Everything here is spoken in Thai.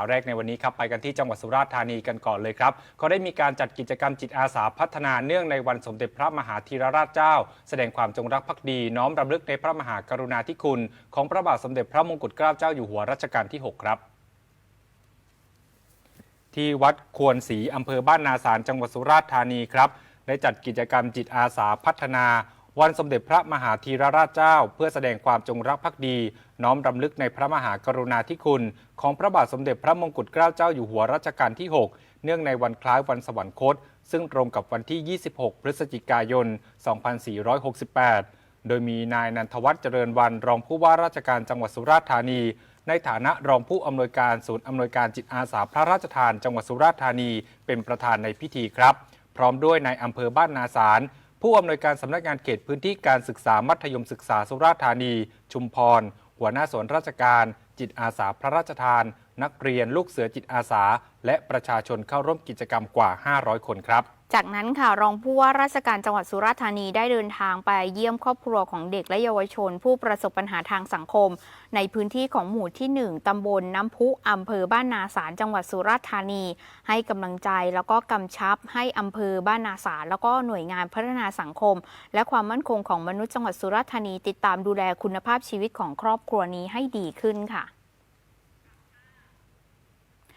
ข่าวแรกในวันนี้ครับไปกันที่จังหวัดสุราษฎร์ธานีกันก่อนเลยครับเขาได้มีการจัดกิจกรรมจิตอาสาพัฒนาเนื่องในวันสมเด็จพระมหาธีรราชเจ้า แสดงความจงรักภักดีน้อมรำลึกในพระมหากรุณาธิคุณ ของพระบาทสมเด็จพระมงกุฎเกล้าเจ้าอยู่หัวรัชกาลที่ 6 ครับที่วัดควรศรีอำเภอบ้านนาสารจังหวัดสุราษฎร์ธานีครับ ได้จัดกิจกรรมจิตอาสาพัฒนา วันสมเด็จพระมหาธีรราชเจ้า เพื่อแสดงความจงรักภักดี น้อมรำลึกในพระมหากรุณาธิคุณ ของพระบาทสมเด็จพระมงกุฎเกล้าเจ้าอยู่หัวรัชกาลที่ 6 เนื่องในวันคล้ายวันสวรรคต ซึ่งตรงกับวันที่ 26 พฤศจิกายน 2468 โดยมีนายนันทวัฒน์เจริญวันรองผู้ว่าราชการจังหวัดสุราษฎร์ธานี ในฐานะรองผู้อำนวยการศูนย์อำนวยการจิตอาสาพระราชทานจังหวัดสุราษฎร์ธานี เป็นประธานในพิธีครับ พร้อมด้วยนายอำเภอบ้านนาสาร ผู้อำนวยการสำนักงานเขตพื้นที่การศึกษามัธยมศึกษาสุราษฎร์ธานี ชุมพร หัวหน้าส่วนราชการ จิตอาสาพระราชทาน นักเรียนลูกเสือจิตอาสา และประชาชนเข้าร่วมกิจกรรมกว่า 500 คนครับ จากนั้นค่ะรองผู้ว่าราชการจังหวัดสุราษฎร์ธานีได้เดินทางไปเยี่ยมครอบครัวของเด็กและเยาวชน ผู้ประสบปัญหาทางสังคม ในพื้นที่ของหมู่ที่ 1 ตำบลน้ำพุอำเภอบ้านนาสารจังหวัดสุราษฎร์ธานี ให้กำลังใจแล้วก็กำชับให้อำเภอบ้านนาสารแล้วก็หน่วยงานพัฒนาสังคม และความมั่นคงของมนุษย์จังหวัดสุราษฎร์ธานี ติดตามดูแลคุณภาพชีวิตของครอบครัวนี้ให้ดีขึ้นค่ะ